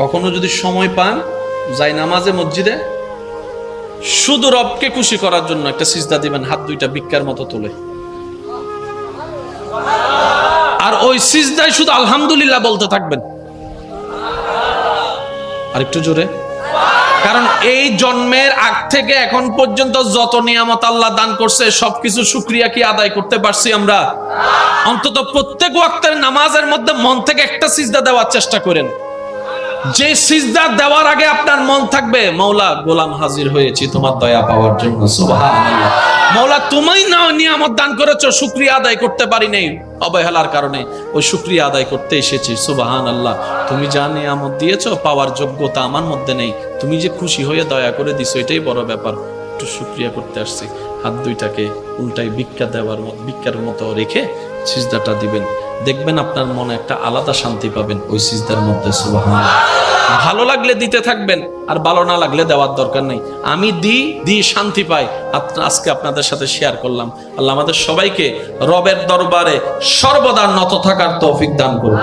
কখনো যদি সময় পান, যাই নামাজে, মসজিদে, শুধু রবকে খুশি করার জন্য একটা সিজদা দিবেন, হাত দুইটা ভিক্ষার মতো তুলে। আর ওই সিজদায় শুধু আলহামদুলিল্লাহ বলতে থাকবেন। আর একটু জোরে। কারণ এই জন্মের আগ থেকে এখন পর্যন্ত যত নিয়ামত আল্লাহ দান করছে, সবকিছু শুক্রিয়া কি আদায় করতে পারছি আমরা? অন্তত প্রত্যেক ওয়াক্তের নামাজের মধ্যে মন থেকে একটা সিজদা দেওয়ার চেষ্টা করেন। যে সিজদা দেওয়ার আগে আপনার মন থাকবে, মৌলা, গোলাম হাজির হয়েছি, তোমার দয়া পাওয়ার জন্য। মৌলা তুমি না, নিয়ামত দান করেছ, শুক্রিয়া আদায় করতে পারি নাই। অবহেলার কারণে ওই শুক্রিয়া আদায় করতে এসেছি সুবাহান আল্লাহ তুমি যা নিয়ামত দিয়েছ, পাওয়ার যোগ্যতা আমার মধ্যে নেই। তুমি যে খুশি হয়ে দয়া করে দিছো, এটাই বড় ব্যাপার। একটু শুক্রিয়া করতে আসছি। হাত দুইটাকে উল্টাই ভিক্ষা দেওয়ার ভিক্ষার মতো রেখে সিজদাটা দিবেন। দেখবেন আপনার মনে একটা আলাদা শান্তি পাবেন ওই সিজদার মধ্যে সুবাহান ভালো লাগলে দিতে থাকবেন, আর ভালো না লাগলে দেওয়ার দরকার নেই। আমি দি দি শান্তি পাই। আজকে আপনাদের সাথে শেয়ার করলাম। আল্লাহ আমাদের সবাইকে রবের দরবারে সর্বদা নত থাকার তৌফিক দান করুন।